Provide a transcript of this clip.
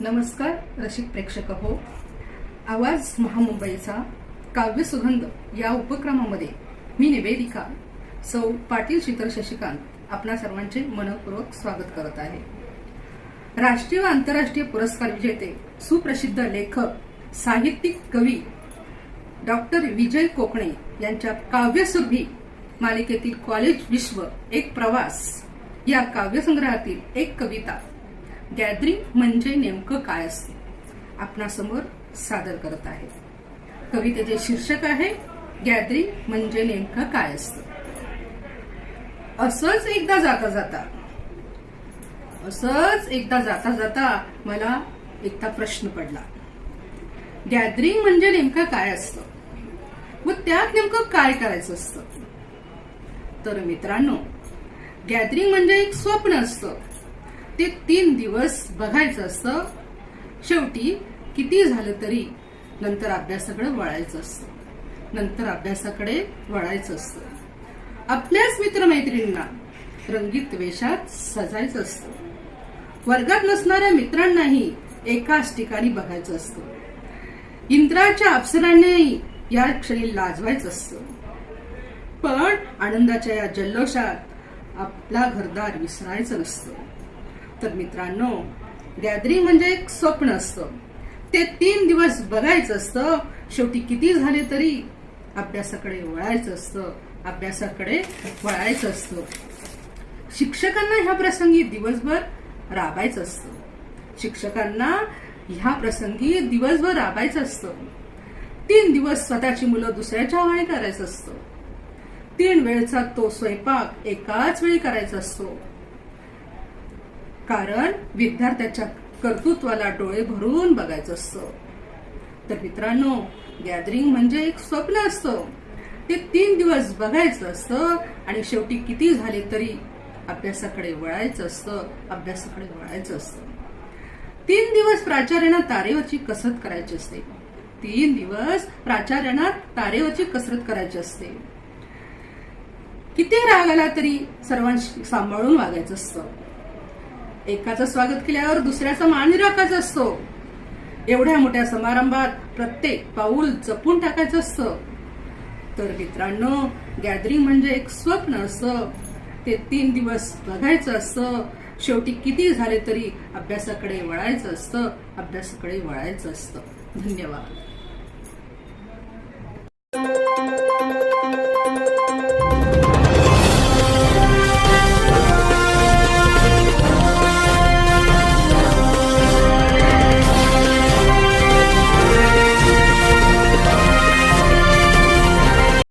नमस्कार रसिक प्रेक्षक हो. आवाज महामुंबईचा काव्य सुगंध या उपक्रमामध्ये मी निवेदिका. सौ पाटील शीतल शशिकांत आपणा सर्वांचे मनपूर्वक स्वागत करत आहे. राष्ट्रीय व आंतरराष्ट्रीय पुरस्कार विजेते सुप्रसिद्ध लेखक साहित्यिक कवी डॉक्टर विजय कोकणे यांच्या काव्यसुरभी मालिकेतील कॉलेज विश्व एक प्रवास या काव्यसंग्रहातील एक कविता गॅदरिंग म्हणजे नेमकं काय असते? आपणासमोर सादर करत आहे. कवितेचे शीर्षक आहे गॅदरिंग म्हणजे नेमकं काय असतं? असंच एकदा जाता जाता असंच एकदा जाता जाता मला एकदा प्रश्न पडला. गॅदरिंग म्हणजे नेमकं काय असतं? मग त्यात नेमकं काय करायचं असतं? तर मित्रांनो गॅदरिंग म्हणजे एक स्वप्न असतं. ते तीन दिवस बघायचं असतं. शेवटी किती झालं तरी नंतर अभ्यासाकडे वळायचं असतं. नंतर अभ्यासाकडे वळायचं असतं. आपल्याच मित्रमैत्रिणींना रंगीत वेशात सजायचं असतं. वर्गात नसणाऱ्या मित्रांनाही एकाच ठिकाणी बघायचं असतं. इंद्राच्या अप्सरांनाही या क्षणी लाजवायचं असतं. पण आनंदाच्या या जल्लोषात आपला घरदार विसरायचं नसतं. तर मित्रांनो गॅदरिंग म्हणजे एक स्वप्न असतं. ते तीन दिवस बघायचं असतं. शेवटी किती झाले तरी अभ्यासाकडे वळायचं असतं. अभ्यासाकडे वळायचं असतं. शिक्षकांना ह्या प्रसंगी दिवसभर राबायचं असतं. शिक्षकांना ह्या प्रसंगी दिवसभर राबायचं असतं. तीन दिवस स्वतःची मुलं दुसऱ्याच्या हवाई करायचं असतं. तीन वेळचा तो स्वयंपाक एकाच वेळी करायचा असतो. कारण विद्यार्थ्याच्या कर्तृत्वाला डोळे भरून बघायचं असतं. तर मित्रांनो गॅदरिंग म्हणजे एक स्वप्न असतं. ते तीन दिवस बघायचं असतं आणि शेवटी किती झाले तरी अभ्यासाकडे वळायचं असतं अभ्यासाकडे वळायचं असतं. तीन दिवस प्राचार्यांना तारेवरची कसरत करायची असते. तीन दिवस प्राचार्यांना तारेवरची कसरत करायची असते. किती राग आला तरी सर्वांशी सांभाळून वागायचं असतं. एकाचं स्वागत केल्यावर दुसऱ्याचा मान राखायचा असतो. एवढ्या मोठ्या समारंभात प्रत्येक पाऊल जपून टाकायचं असतं. तर मित्रांनो गॅदरिंग म्हणजे एक स्वप्न असतं. ते तीन दिवस बघायचं असतं. शेवटी किती झाले तरी अभ्यासाकडे वळायचं असतं. अभ्यासाकडे वळायचं असतं. धन्यवाद.